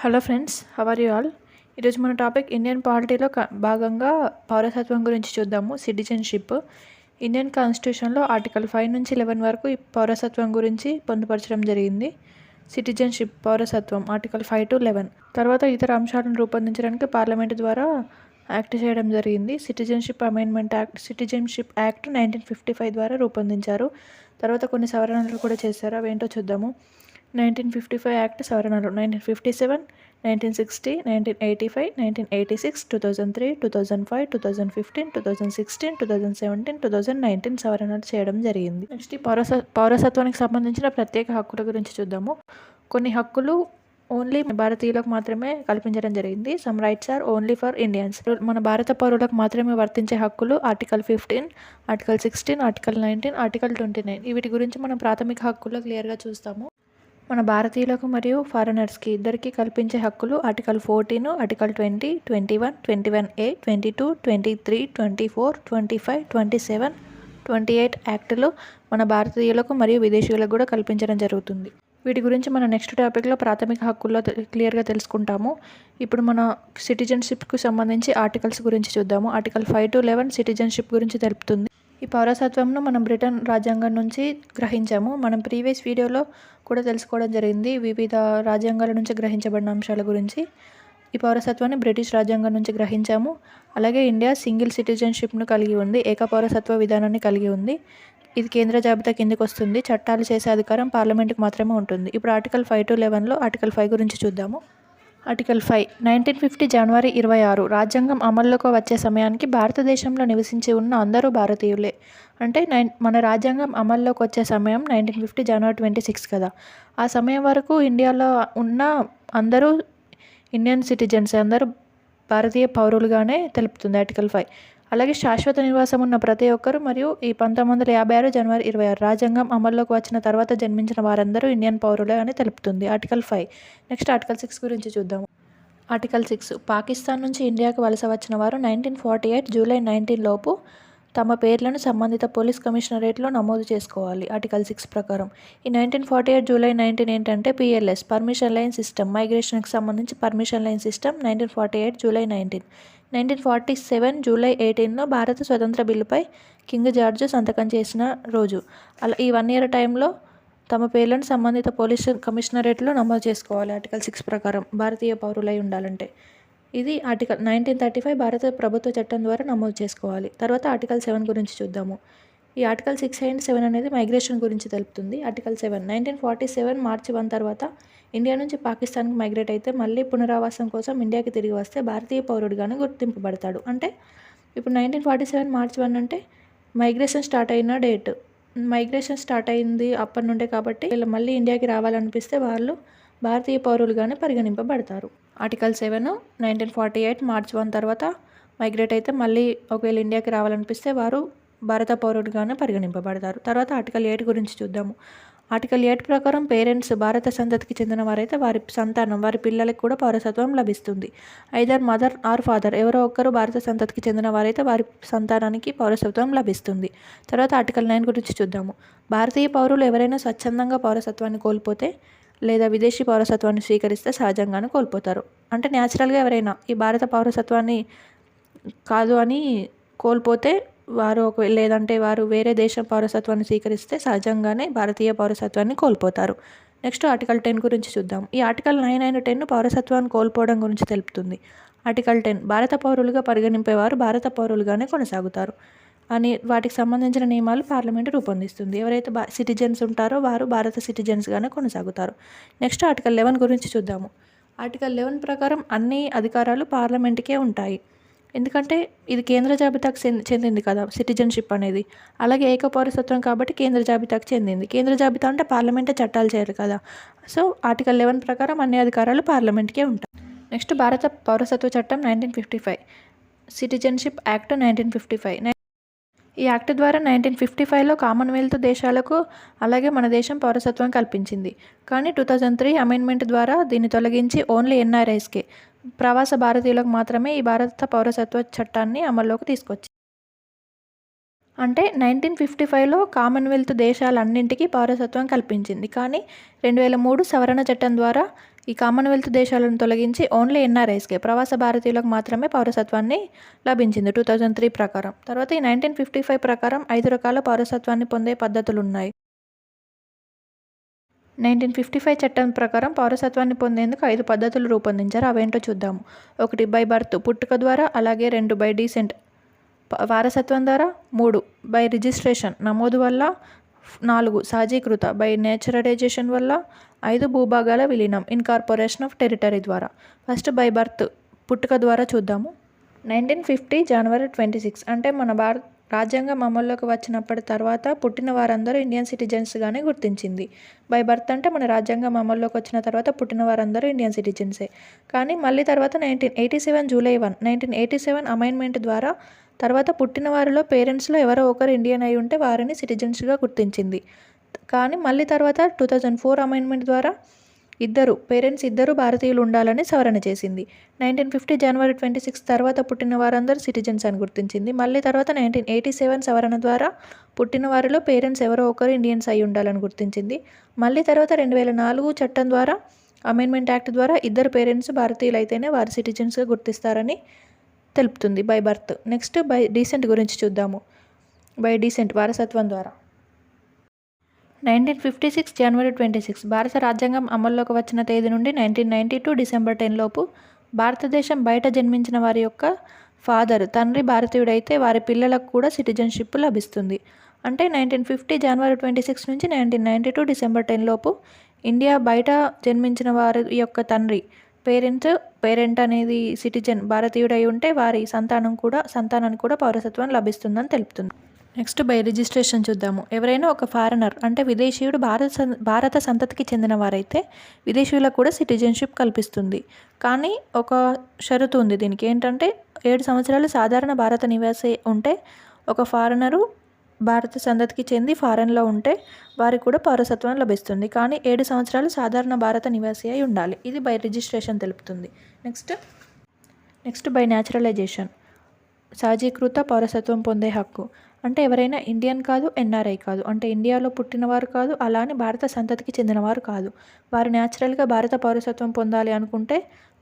Hello friends how are you all ఈరోజు మన topic Indian పాలిటీలో క- భాగంగా పౌరసత్వం గురించి చూద్దాము సిటిజన్షిప్. ఇండియన్ కాన్స్టిట్యూషన్లో ఆర్టికల్ ఫైవ్ నుంచి లెవెన్ వరకు ఈ పౌరసత్వం గురించి పొందుపరచడం జరిగింది. సిటిజన్షిప్ పౌరసత్వం ఆర్టికల్ ఫైవ్ టు లెవెన్. తర్వాత ఇతర అంశాలను రూపొందించడానికి పార్లమెంట్ ద్వారా యాక్ట్ చేయడం జరిగింది. Citizenship amendment act citizenship act nineteen fifty five ద్వారా రూపొందించారు. తర్వాత కొన్ని సవరణలు కూడా చేశారు. అవేంటో చూద్దాము. నైన్టీన్ ఫిఫ్టీ ఫైవ్ యాక్ట్ సవరణలు nineteen fifty seven nineteen sixty nineteen eighty five nineteen eighty six two thousand three two thousand five two thousand fifteen two thousand sixteen two thousand seventeen two thousand nineteen సవరణలు చేయడం జరిగింది. Next ఈ పౌరస పౌరసత్వానికి సంబంధించిన ప్రత్యేక హక్కుల గురించి చూద్దాము. కొన్ని హక్కులు ఓన్లీ భారతీయులకు మాత్రమే కల్పించడం జరిగింది. Some rights are only for Indians మన భారత పౌరులకు మాత్రమే వర్తించే హక్కులు article fifteen article sixteen article nineteen article twenty nine వీటి గురించి మనం ప్రాథమిక హక్కుల్లో క్లియర్గా చూస్తాము. మన భారతీయులకు మరియు ఫారినర్స్కి ఇద్దరికీ కల్పించే హక్కులు article fourteen article twenty twenty one twenty one A twenty two twenty three twenty four twenty five twenty seven twenty eight యాక్టులు మన భారతీయులకు మరియు విదేశీయులకు కూడా కల్పించడం జరుగుతుంది. వీటి గురించి మన నెక్స్ట్ టాపిక్లో ప్రాథమిక హక్కుల్లో క్లియర్గా తెలుసుకుంటాము. ఇప్పుడు మన సిటిజన్షిప్కు సంబంధించి ఆర్టికల్స్ గురించి చూద్దాము. Article five to eleven citizenship గురించి తెలుపుతుంది. ఈ పౌరసత్వంను మనం బ్రిటన్ రాజ్యాంగం నుంచి గ్రహించాము. మనం ప్రీవియస్ వీడియోలో కూడా తెలుసుకోవడం జరిగింది వివిధ రాజ్యాంగాల నుంచి గ్రహించబడిన అంశాల గురించి. ఈ పౌరసత్వాన్ని బ్రిటిష్ రాజ్యాంగం నుంచి గ్రహించాము. అలాగే ఇండియా సింగిల్ సిటిజన్షిప్ను కలిగి ఉంది ఏక పౌరసత్వ విధానాన్ని కలిగి ఉంది. ఇది కేంద్ర జాబితా కిందకి వస్తుంది. చట్టాలు చేసే అధికారం పార్లమెంట్కి మాత్రమే ఉంటుంది. ఇప్పుడు ఆర్టికల్ ఫైవ్ టు లెవెన్లో ఆర్టికల్ ఫైవ్ గురించి చూద్దాము. Article five nineteen fifty January ఇరవై ఆరు రాజ్యాంగం అమల్లోకి వచ్చే సమయానికి భారతదేశంలో నివసించి ఉన్న అందరూ భారతీయులే. అంటే నైన్ మన రాజ్యాంగం అమల్లోకి వచ్చే సమయం nineteen fifty January twenty six కదా. ఆ సమయం వరకు ఇండియాలో ఉన్న అందరూ ఇండియన్ సిటిజన్స్ అందరూ భారతీయ పౌరులుగానే తెలుపుతుంది ఆర్టికల్ ఫైవ్. అలాగే శాశ్వత నివాసం ఉన్న ప్రతి ఒక్కరు మరియు ఈ పంతొమ్మిది వందల యాభై ఆరు జనవరి ఇరవై ఆరు రాజ్యాంగం అమల్లోకి వచ్చిన తర్వాత జన్మించిన వారందరూ ఇండియన్ పౌరులే అని తెలుపుతుంది. Article five. Next article six గురించి చూద్దాము ఆర్టికల్ సిక్స్. పాకిస్తాన్ నుంచి ఇండియాకు వలస వచ్చిన వారు nineteen forty eight July nineteen లోపు తమ పేర్లను సంబంధిత పోలీస్ కమిషనరేట్లో నమోదు చేసుకోవాలి. ఆర్టికల్ సిక్స్ ప్రకారం ఈ nineteen forty eight July nineteen ఏంటంటే పిఎల్ఎస్ పర్మిషన్ లైన్ సిస్టమ్ మైగ్రేషన్కి సంబంధించి permission line system nineteen forty eight July nineteen. Nineteen forty seven July ఎయిటీన్లో భారత స్వతంత్ర బిల్లుపై కింగ్ జార్జ్ సంతకం చేసిన రోజు. అలా ఈ వన్ ఇయర్ టైంలో తమ పేర్లను సంబంధిత పోలీస్ కమిషనరేట్లో నమోదు చేసుకోవాలి. ఆర్టికల్ సిక్స్ ప్రకారం భారతీయ పౌరులై ఉండాలంటే. ఇది ఆర్టికల్ నైన్టీన్ థర్టీ ఫైవ్ భారత ప్రభుత్వ చట్టం ద్వారా నమోదు చేసుకోవాలి. తర్వాత ఆర్టికల్ సెవెన్ గురించి చూద్దాము. ఈ ఆర్టికల్ సిక్స్ అండ్ సెవెన్ అనేది మైగ్రేషన్ గురించి తెలుపుతుంది. Article seven nineteen forty seven March one తర్వాత ఇండియా నుంచి పాకిస్తాన్కి మైగ్రేట్ అయితే మళ్ళీ పునరావాసం కోసం ఇండియాకి తిరిగి వస్తే భారతీయ పౌరుడిగానే గుర్తింపబడతాడు. అంటే ఇప్పుడు nineteen forty seven March one అంటే మైగ్రేషన్ స్టార్ట్ అయిన డేట్ మైగ్రేషన్ స్టార్ట్ అయింది అప్పటి నుండే కాబట్టి వీళ్ళు మళ్ళీ ఇండియాకి రావాలనిపిస్తే వాళ్ళు భారతీయ పౌరులుగానే పరిగణింపబడతారు. Article seven nineteen forty eight March one తర్వాత మైగ్రేట్ అయితే మళ్ళీ ఒకవేళ ఇండియాకి రావాలనిపిస్తే వారు భారత పౌరుడిగానే పరిగణింపబడతారు. తర్వాత ఆర్టికల్ ఎయిట్ గురించి చూద్దాము. ఆర్టికల్ ఎయిట్ ప్రకారం పేరెంట్స్ భారత సంతతికి చెందిన వారైతే వారి సంతానం వారి పిల్లలకు కూడా పౌరసత్వం లభిస్తుంది. ఐదర్ మదర్ ఆర్ ఫాదర్ ఎవరో ఒక్కరు భారత సంతతికి చెందిన వారైతే వారి సంతానానికి పౌరసత్వం లభిస్తుంది. తర్వాత ఆర్టికల్ నైన్ గురించి చూద్దాము. భారతీయ పౌరులు ఎవరైనా స్వచ్ఛందంగా పౌరసత్వాన్ని కోల్పోతే లేదా విదేశీ పౌరసత్వాన్ని స్వీకరిస్తే సహజంగానే కోల్పోతారు. అంటే న్యాచురల్గా ఎవరైనా ఈ భారత పౌరసత్వాన్ని కాదు అని కోల్పోతే వారు ఒక లేదంటే వారు వేరే దేశం పౌరసత్వాన్ని స్వీకరిస్తే సహజంగానే భారతీయ పౌరసత్వాన్ని కోల్పోతారు. నెక్స్ట్ ఆర్టికల్ టెన్ గురించి చూద్దాం. ఈ ఆర్టికల్ నైన్ అయిన టెన్ పౌరసత్వాన్ని కోల్పోవడం గురించి తెలుపుతుంది. ఆర్టికల్ టెన్ భారత పౌరులుగా పరిగణింపేవారు భారత పౌరులుగానే కొనసాగుతారు అని వాటికి సంబంధించిన నియమాలు పార్లమెంటు రూపొందిస్తుంది. ఎవరైతే బా సిటిజన్స్ ఉంటారో వారు భారత సిటిజన్స్గానే కొనసాగుతారు. నెక్స్ట్ ఆర్టికల్ లెవెన్ గురించి చూద్దాము. ఆర్టికల్ లెవెన్ ప్రకారం అన్ని అధికారాలు పార్లమెంట్కే ఉంటాయి. ఎందుకంటే ఇది కేంద్ర జాబితాకు చెంది- చెందింది కదా సిటిజన్షిప్ అనేది. అలాగే ఏక పౌరసత్వం కాబట్టి కేంద్ర జాబితాకు చెందింది. కేంద్ర జాబితా అంటే పార్లమెంటే చట్టాలు చేయాలి కదా. సో ఆర్టికల్ లెవెన్ ప్రకారం అన్ని అధికారాలు పార్లమెంట్కే ఉంటాయి. నెక్స్ట్ భారత పౌరసత్వ చట్టం nineteen fifty five. Citizenship act nineteen fifty five. ఈ యాక్ట్ ద్వారా నైన్టీన్ ఫిఫ్టీ ఫైవ్లో కామన్వెల్త్ దేశాలకు అలాగే మన దేశం పౌరసత్వం కల్పించింది. కానీ టూ థౌజండ్ త్రీ అమెండ్మెంట్ ద్వారా దీన్ని తొలగించి ఓన్లీ ఎన్ఆర్ఐస్కే. ప్రవాస భారతీయులకు మాత్రమే ఈ భారత పౌరసత్వ చట్టాన్ని అమల్లోకి తీసుకొచ్చింది. అంటే నైన్టీన్ ఫిఫ్టీ ఫైవ్లో కామన్వెల్త్ దేశాలన్నింటికీ పౌరసత్వం కల్పించింది. కానీ రెండు వేల మూడు సవరణ చట్టం ద్వారా ఈ కామన్వెల్త్ దేశాలను తొలగించి ఓన్లీ ఎన్ఆర్ఐస్కే ప్రవాస భారతీయులకు మాత్రమే పౌరసత్వాన్ని లభించింది టూ థౌజండ్ త్రీ ప్రకారం. తర్వాత ఈ నైన్టీన్ ఫిఫ్టీ ఫైవ్ ప్రకారం ఐదు రకాల పౌరసత్వాన్ని పొందే పద్ధతులు ఉన్నాయి నైన్టీన్ ఫిఫ్టీ ఫైవ్ చట్టం ప్రకారం పౌరసత్వాన్ని పొందేందుకు ఐదు పద్ధతులు రూపొందించారు. అవేంటో చూద్దాము. ఒకటి బై బర్త్ పుట్టుక ద్వారా అలాగే రెండు బై డీసెంట్ వారసత్వం ద్వారా మూడు బై రిజిస్ట్రేషన్ నమోదు వల్ల నాలుగు సాజీకృత బై నేచురలైజేషన్ వల్ల ఐదు భూభాగాల విలీనం ఇన్కార్పొరేషన్ ఆఫ్ టెరిటరీ ద్వారా. ఫస్ట్ బై బర్త్ పుట్టుక ద్వారా చూద్దాము. Nineteen fifty January twenty six అంటే మన భారత్ రాజ్యాంగం అమల్లోకి వచ్చినప్పటి తర్వాత పుట్టిన వారందరూ ఇండియన్ సిటిజన్స్గానే గుర్తించింది. బై బర్త్ అంటే మన రాజ్యాంగం అమల్లోకి వచ్చిన తర్వాత పుట్టిన వారందరూ ఇండియన్ సిటిజన్సే. కానీ మళ్ళీ తర్వాత nineteen eighty seven July one nineteen eighty seven amendment ద్వారా తర్వాత పుట్టిన వారిలో పేరెంట్స్లో ఎవరో ఒకరు ఇండియన్ అయి ఉంటే వారిని సిటిజన్స్గా గుర్తించింది. కానీ మళ్ళీ తర్వాత టూ థౌజండ్ ఫోర్ అమైన్మెంట్ ద్వారా ఇద్దరు పేరెంట్స్ ఇద్దరు భారతీయులు ఉండాలని సవరణ చేసింది. Nineteen fifty January twenty six తర్వాత పుట్టిన వారందరూ సిటిజన్స్ అని గుర్తించింది. మళ్ళీ తర్వాత నైన్టీన్ ఎయిటీ సెవెన్ సవరణ ద్వారా పుట్టిన వారిలో పేరెంట్స్ ఎవరో ఒకరు ఇండియన్స్ అయి ఉండాలని గుర్తించింది. మళ్ళీ తర్వాత రెండు వేల నాలుగు చట్టం ద్వారా అమెండ్మెంట్ యాక్ట్ ద్వారా ఇద్దరు పేరెంట్స్ భారతీయులు అయితేనే వారు సిటిజన్స్గా గుర్తిస్తారని తెలుపుతుంది by birth. Next by descent గురించి చూద్దాము. బై డీసెంట్ వారసత్వం ద్వారా. Nineteen fifty six January twenty six. భారత రాజ్యాంగం అమల్లోకి వచ్చిన తేదీ నుండి nineteen ninety two December ten లోపు భారతదేశం బయట జన్మించిన వారి యొక్క ఫాదర్ తండ్రి భారతీయుడైతే వారి పిల్లలకు కూడా సిటిజన్షిప్ లభిస్తుంది. అంటే nineteen fifty January twenty six నుంచి nineteen ninety two December ten లోపు ఇండియా బయట జన్మించిన వారి యొక్క తండ్రి పేరెంట్ పేరెంట్ అనేది సిటిజన్ భారతీయుడై ఉంటే వారి సంతానం కూడా సంతానానికి కూడా పౌరసత్వం లభిస్తుందని తెలుపుతుంది. నెక్స్ట్ బై రిజిస్ట్రేషన్ చూద్దాము. ఎవరైనా ఒక ఫారినర్ అంటే విదేశీయుడు భారత భారత సంతతికి చెందిన వారైతే విదేశీయులకు కూడా సిటిజన్షిప్ కల్పిస్తుంది. కానీ ఒక షరతు ఉంది దీనికి. ఏంటంటే ఏడు సంవత్సరాలు సాధారణ భారత నివాసి ఉంటే ఒక ఫారినరు భారత సంతతికి చెంది ఫారెన్లో ఉంటే వారికి కూడా పౌరసత్వం లభిస్తుంది. కానీ ఏడు సంవత్సరాలు సాధారణ భారత నివాసి అయి ఉండాలి. ఇది బై రిజిస్ట్రేషన్ తెలుపుతుంది. Next next by naturalisation. సాజీకృత పౌరసత్వం పొందే హక్కు. అంటే ఎవరైనా ఇండియన్ కాదు ఎన్ఆర్ఐ కాదు. అంటే ఇండియాలో పుట్టినవారు కాదు అలానే భారత సంతతికి చెందినవారు కాదు. వారు న్యాచురల్గా భారత పౌరసత్వం పొందాలి అనుకుంటే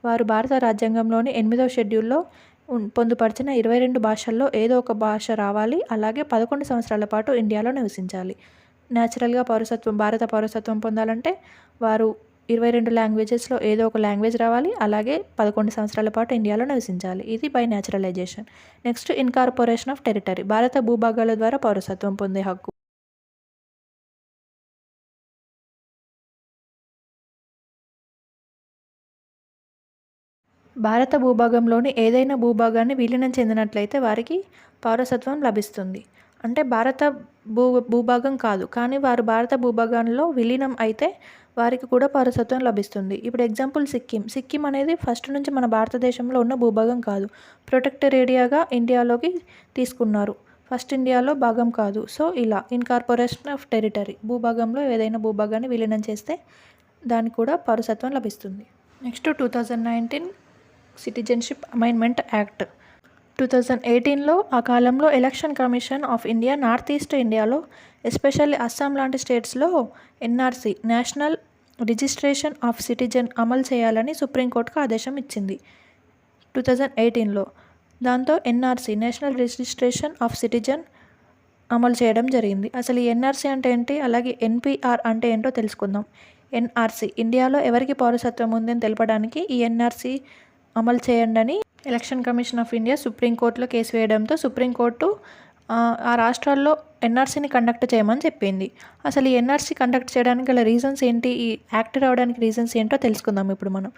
వారు భారత రాజ్యాంగంలోని ఎనిమిదవ షెడ్యూల్లో పొందుపరిచిన ఇరవై రెండు భాషల్లో ఏదో ఒక భాష రావాలి. అలాగే పదకొండు సంవత్సరాల పాటు ఇండియాలో నివసించాలి. న్యాచురల్గా పౌరసత్వం భారత పౌరసత్వం పొందాలంటే వారు ఇరవై రెండు లాంగ్వేజెస్లో ఏదో ఒక లాంగ్వేజ్ రావాలి అలాగే పదకొండు సంవత్సరాల పాటు ఇండియాలో నివసించాలి. ఇది by naturalisation next incorporation of territory. భారత భూభాగాల ద్వారా పౌరసత్వం పొందే హక్కు. భారత భూభాగంలోని ఏదైనా భూభాగాన్ని విలీనం చెందినట్లయితే వారికి పౌరసత్వం లభిస్తుంది. అంటే భారత భూ భూభాగం కాదు కానీ వారు భారత భూభాగంలో విలీనం అయితే వారికి కూడా పౌరసత్వం లభిస్తుంది. ఇప్పుడు ఎగ్జాంపుల్ సిక్కిం. సిక్కిం అనేది ఫస్ట్ నుంచి మన భారతదేశంలో ఉన్న భూభాగం కాదు. ప్రొటెక్టర్ ఏరియాగా ఇండియాలోకి తీసుకున్నారు. ఫస్ట్ ఇండియాలో భాగం కాదు. సో ఇలా ఇన్కార్పొరేషన్ ఆఫ్ టెరిటరీ భూభాగంలో ఏదైనా భూభాగాన్ని విలీనం చేస్తే దానికి కూడా పౌరసత్వం లభిస్తుంది. Next two thousand nineteen citizenship amendment act two thousand ఎయిటీన్లో ఆ కాలంలో election commission of India north east ఇండియాలో ఎస్పెషల్లీ అస్సాం లాంటి స్టేట్స్లో NRC national registration of citizen అమలు చేయాలని సుప్రీంకోర్టుకు ఆదేశం ఇచ్చింది టూ థౌజండ్ ఎయిటీన్లో. దాంతో NRC national registration of citizen అమలు చేయడం జరిగింది. అసలు ఈ ఎన్ఆర్సీ అంటే ఏంటి? అలాగే ఎన్పిఆర్ అంటే ఏంటో తెలుసుకుందాం. ఎన్ఆర్సీ ఇండియాలో ఎవరికి పౌరసత్వం ఉందని తెలపడానికి ఈ ఎన్ఆర్సీ అమలు చేయండి అని ఎలక్షన్ కమిషన్ ఆఫ్ ఇండియా సుప్రీంకోర్టులో కేసు వేయడంతో సుప్రీంకోర్టు ఆ, రాష్ట్రాల్లో ఎన్ఆర్సీని కండక్ట్ చేయమని చెప్పింది. అసలు ఈ ఎన్ఆర్సీ కండక్ట్ చేయడానికి గల రీజన్స్ ఏంటి? ఈ యాక్ట్ రావడానికి రీజన్స్ ఏంటో తెలుసుకుందాం ఇప్పుడు మనం.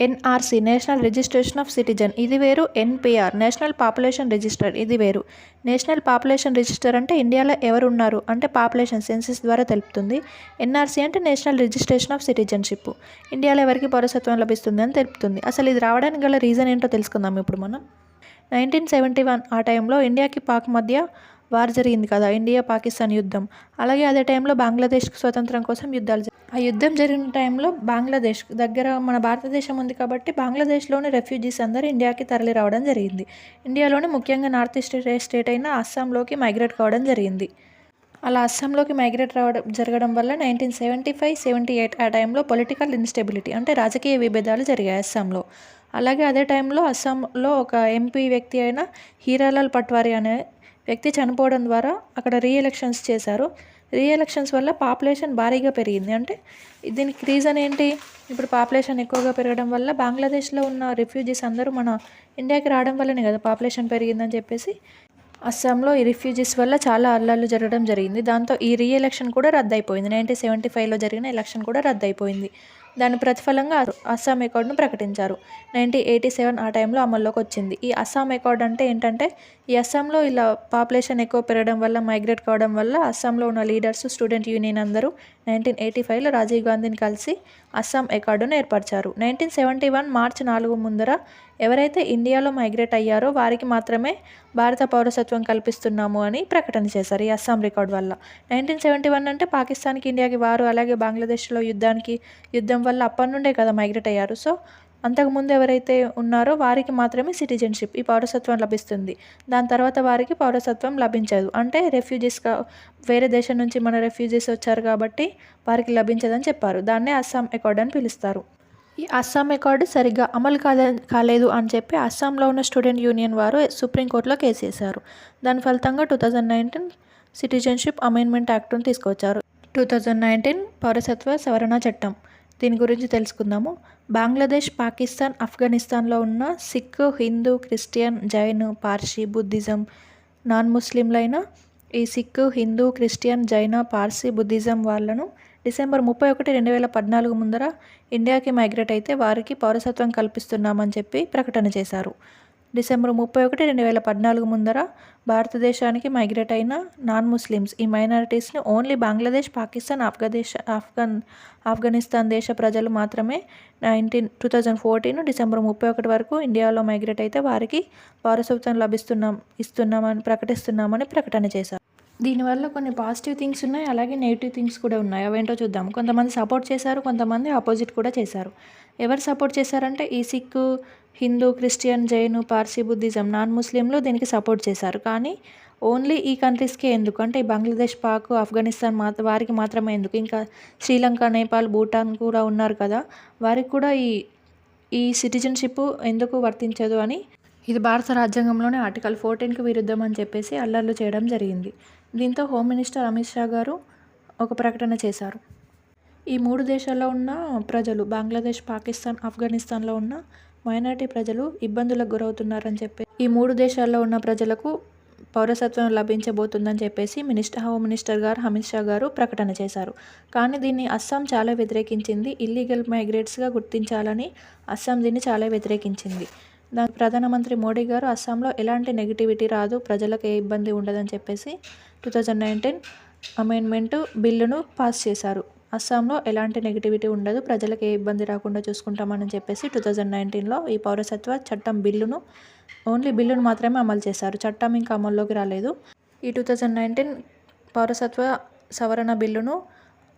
NRC national registration of citizen ఇది వేరు. ఎన్పిఆర్ నేషనల్ పాపులేషన్ రిజిస్టర్ ఇది వేరు. నేషనల్ పాపులేషన్ రిజిస్టర్ అంటే ఇండియాలో ఎవరు ఉన్నారు అంటే పాపులేషన్ సెన్సెస్ ద్వారా తెలుపుతుంది. ఎన్ఆర్సీ అంటే నేషనల్ రిజిస్ట్రేషన్ ఆఫ్ సిటిజన్షిప్ ఇండియాలో ఎవరికి పౌరసత్వం లభిస్తుంది అని తెలుపుతుంది. అసలు ఇది రావడానికి గల రీజన్ ఏంటో తెలుసుకుందాం ఇప్పుడు మనం. నైన్టీన్ సెవెంటీ వన్ ఆ టైంలో ఇండియాకి పాక్ మధ్య వార్ జరిగింది కదా ఇండియా పాకిస్తాన్ యుద్ధం. అలాగే అదే టైంలో బంగ్లాదేశ్కు స్వతంత్రం కోసం యుద్ధాలు ఆ యుద్ధం జరిగిన టైంలో బంగ్లాదేశ్ దగ్గర మన భారతదేశం ఉంది కాబట్టి బంగ్లాదేశ్లోని రెఫ్యూజీస్ అందరూ ఇండియాకి తరలి రావడం జరిగింది. ఇండియాలోని ముఖ్యంగా నార్త్ ఈస్ట్ స్టేట్ అయిన అస్సాంలోకి మైగ్రేట్ కావడం జరిగింది. అలా అస్సాంలోకి మైగ్రేట్ రావడం జరగడం వల్ల nineteen seventy five seventy eight ఆ టైంలో పొలిటికల్ ఇన్స్టెబిలిటీ అంటే రాజకీయ విభేదాలు జరిగాయి అస్సాంలో. అలాగే అదే టైంలో అస్సాంలో ఒక ఎంపీ వ్యక్తి అయిన హీరాలాల్ పట్వారి అనే వ్యక్తి చనిపోవడం ద్వారా అక్కడ రీఎలక్షన్స్ చేశారు. రీఎలక్షన్స్ వల్ల పాపులేషన్ భారీగా పెరిగింది. అంటే దీనికి రీజన్ ఏంటి? ఇప్పుడు పాపులేషన్ ఎక్కువగా పెరగడం వల్ల బంగ్లాదేశ్లో ఉన్న రిఫ్యూజీస్ అందరూ మన ఇండియాకి రావడం వల్లనే కదా పాపులేషన్ పెరిగిందని చెప్పేసి అస్సాంలో ఈ రిఫ్యూజీస్ వల్ల చాలా అల్లర్లు జరగడం జరిగింది. దాంతో ఈ రీఎలక్షన్ కూడా రద్దయిపోయింది. నైన్టీన్ సెవెంటీ ఫైవ్లో జరిగిన ఎలక్షన్ కూడా రద్దయిపోయింది. దాని ప్రతిఫలంగా అస్సాం అకార్డును ప్రకటించారు. నైన్టీన్ ఎయిటీ సెవెన్ ఆ టైంలో అమల్లోకి వచ్చింది ఈ అస్సాం అకార్డ్ అంటే ఏంటంటే ఈ అస్సాంలో ఇలా పాపులేషన్ ఎక్కువ పెరగడం వల్ల మైగ్రేట్ కావడం వల్ల అస్సాంలో ఉన్న లీడర్స్ స్టూడెంట్ యూనియన్ అందరూ నైన్టీన్ ఎయిటీ ఫైవ్లో రాజీవ్ గాంధీని కలిసి అస్సాం ఎకార్డును ఏర్పరిచారు. నైన్టీన్ సెవెంటీ వన్ మార్చి నాలుగు ముందర ఎవరైతే ఇండియాలో మైగ్రేట్ అయ్యారో వారికి మాత్రమే భారత పౌరసత్వం కల్పిస్తున్నాము అని ప్రకటన చేశారు ఈ అస్సాం రికార్డ్ వల్ల. నైన్టీన్ సెవెంటీ వన్ అంటే పాకిస్తాన్కి ఇండియాకి వారు అలాగే బంగ్లాదేశ్లో యుద్ధానికి యుద్ధం వల్ల అప్పటి నుండే కదా మైగ్రేట్ అయ్యారు. సో అంతకుముందు ఎవరైతే ఉన్నారో వారికి మాత్రమే సిటిజన్షిప్ ఈ పౌరసత్వం లభిస్తుంది. దాని తర్వాత వారికి పౌరసత్వం లభించదు. అంటే రెఫ్యూజీస్గా వేరే దేశం నుంచి మన రెఫ్యూజీస్ వచ్చారు కాబట్టి వారికి లభించదని చెప్పారు. దాన్నే అస్సాం అకార్డ్ అని పిలుస్తారు. ఈ అస్సాం అకార్డు సరిగ్గా అమలు కాలే కాలేదు అని చెప్పి అస్సాంలో ఉన్న స్టూడెంట్ యూనియన్ వారు సుప్రీంకోర్టులో కేసు వేశారు. దాని ఫలితంగా two thousand nineteen citizenship amendment యాక్ట్ను తీసుకొచ్చారు. టూ థౌజండ్ నైన్టీన్ పౌరసత్వ సవరణ చట్టం. దీని గురించి తెలుసుకుందాము. బంగ్లాదేశ్ పాకిస్తాన్ ఆఫ్ఘనిస్తాన్లో ఉన్న Sikh Hindu Christian Jain Parsi Buddhism non ముస్లింలైన ఈ సిక్ హిందూ క్రిస్టియన్ జైన పార్సీ బుద్ధిజం వాళ్ళను డిసెంబర్ ముప్పై ఒకటి రెండు వేల పద్నాలుగు ముందర ఇండియాకి మైగ్రేట్ అయితే వారికి పౌరసత్వం కల్పిస్తున్నామని చెప్పి ప్రకటన చేశారు. డిసెంబర్ ముప్పై ఒకటి రెండు వేల పద్నాలుగు ముందర భారతదేశానికి మైగ్రేట్ అయిన నాన్ ముస్లిమ్స్ ఈ మైనారిటీస్ని ఓన్లీ బంగ్లాదేశ్ పాకిస్తాన్ ఆఫ్ఘదేశ్ ఆఫ్ఘన్ ఆఫ్ఘనిస్తాన్ దేశ ప్రజలు మాత్రమే nineteen two thousand fourteen December ముప్పై ఒకటి వరకు ఇండియాలో మైగ్రేట్ అయితే వారికి పౌరసత్వం లభిస్తున్నాం ఇస్తున్నామని ప్రకటిస్తున్నామని ప్రకటన చేశారు. దీనివల్ల కొన్ని పాజిటివ్ థింగ్స్ ఉన్నాయి అలాగే నెగిటివ్ థింగ్స్ కూడా ఉన్నాయి. అవేంటో చూద్దాం. కొంతమంది సపోర్ట్ చేశారు కొంతమంది ఆపోజిట్ కూడా చేశారు. ఎవరు సపోర్ట్ చేశారంటే ఈ Sikh Hindu Christian Jain Parsi Buddhism non ముస్లింలు దీనికి సపోర్ట్ చేశారు. కానీ ఓన్లీ ఈ కంట్రీస్కే ఎందుకు? అంటే ఈ బంగ్లాదేశ్ పాక్ ఆఫ్ఘనిస్తాన్ మాత్ర వారికి మాత్రమే ఎందుకు? ఇంకా శ్రీలంక నేపాల్ భూటాన్ కూడా ఉన్నారు కదా. వారికి కూడా ఈ ఈ సిటిజన్షిప్ ఎందుకు వర్తించదు అని ఇది భారత రాజ్యాంగంలోని ఆర్టికల్ ఫోర్టీన్కి విరుద్ధం అని చెప్పేసి అల్లర్లు చేయడం జరిగింది. దీంతో హోమ్ మినిస్టర్ అమిత్ షా గారు ఒక ప్రకటన చేశారు. ఈ మూడు దేశాల్లో ఉన్న ప్రజలు బంగ్లాదేశ్ పాకిస్తాన్ ఆఫ్ఘనిస్తాన్లో ఉన్న మైనార్టీ ప్రజలు ఇబ్బందులకు గురవుతున్నారని చెప్పి ఈ మూడు దేశాల్లో ఉన్న ప్రజలకు పౌరసత్వం లభించబోతుందని చెప్పేసి మినిస్టర్ హోమ్ మినిస్టర్ గారు అమిత్ షా గారు ప్రకటన చేశారు. కానీ దీన్ని అస్సాం చాలా వ్యతిరేకించింది. ఇల్లీగల్ మైగ్రేట్స్గా గుర్తించాలని అస్సాం దీన్ని చాలా వ్యతిరేకించింది. దాని ప్రధానమంత్రి మోడీ గారు అస్సాంలో ఎలాంటి నెగిటివిటీ రాదు ప్రజలకు ఏ ఇబ్బంది ఉండదని చెప్పేసి టూ థౌజండ్ నైన్టీన్ అమెండ్మెంట్ బిల్లును పాస్ చేశారు. అస్సాంలో ఎలాంటి నెగిటివిటీ ఉండదు. ప్రజలకు ఏ ఇబ్బంది రాకుండా చూసుకుంటామని చెప్పేసి టూ థౌజండ్ నైన్టీన్లో ఈ పౌరసత్వ చట్టం బిల్లును ఓన్లీ బిల్లును మాత్రమే అమలు చేశారు. చట్టం ఇంకా అమల్లోకి రాలేదు. ఈ టూ థౌజండ్ నైన్టీన్ పౌరసత్వ సవరణ బిల్లును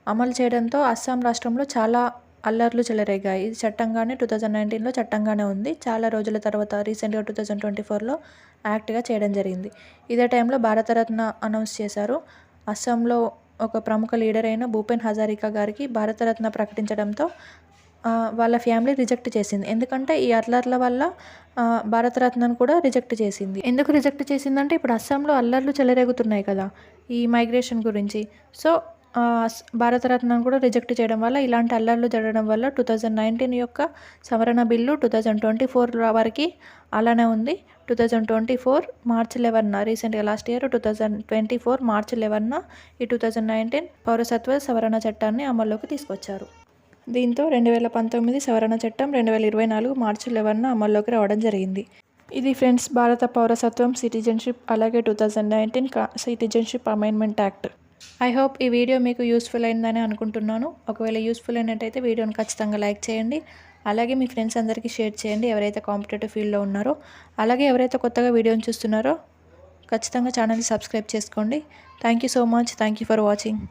అమలు చేయడంతో అస్సాం రాష్ట్రంలో చాలా అల్లర్లు చెలరేగాయి. ఇది చట్టంగానే టూ థౌజండ్ నైన్టీన్లో చట్టంగానే ఉంది. చాలా రోజుల తర్వాత రీసెంట్గా టూ థౌజండ్ ట్వంటీ ఫోర్లో యాక్ట్గా చేయడం జరిగింది. ఇదే టైంలో భారతరత్న అనౌన్స్ చేశారు. అస్సాంలో ఒక ప్రముఖ లీడర్ అయిన భూపెన్ హజారికా గారికి భారతరత్న ప్రకటించడంతో వాళ్ళ ఫ్యామిలీ రిజెక్ట్ చేసింది. ఎందుకంటే ఈ అల్లర్ల వల్ల భారతరత్నను కూడా రిజెక్ట్ చేసింది. ఎందుకు రిజెక్ట్ చేసిందంటే ఇప్పుడు అస్సాంలో అల్లర్లు చెలరేగుతున్నాయి కదా ఈ మైగ్రేషన్ గురించి. సో భారతరత్నం కూడా రిజెక్ట్ చేయడం వల్ల ఇలాంటి అల్లర్లు జరగడం వల్ల టూ థౌజండ్ నైన్టీన్ యొక్క సవరణ bill two thousand twenty four వరకు అలానే ఉంది. Two thousand twenty four March eleven రీసెంట్గా last year two thousand twenty four March eleven ఈ టూ థౌజండ్ నైన్టీన్ పౌరసత్వ సవరణ చట్టాన్ని అమల్లోకి తీసుకొచ్చారు. దీంతో రెండు వేల పంతొమ్మిది సవరణ చట్టం రెండు వేల ఇరవై నాలుగు మార్చి లెవెన్న అమల్లోకి రావడం జరిగింది. ఇది ఫ్రెండ్స్ భారత పౌరసత్వం సిటిజన్షిప్ అలాగే two thousand nineteen citizenship amendment act. I hope ఈ వీడియో మీకు యూస్ఫుల్ అయిందని అనుకుంటున్నాను. ఒకవేళ యూస్ఫుల్ అయినట్టయితే వీడియోని ఖచ్చితంగా లైక్ చేయండి. అలాగే మీ ఫ్రెండ్స్ అందరికీ షేర్ చేయండి ఎవరైతే కాంపిటేటివ్ ఫీల్డ్లో ఉన్నారో. అలాగే ఎవరైతే కొత్తగా వీడియోని చూస్తున్నారో ఖచ్చితంగా ఛానల్ని సబ్స్క్రైబ్ చేసుకోండి. Thank you so much. Thank you for watching.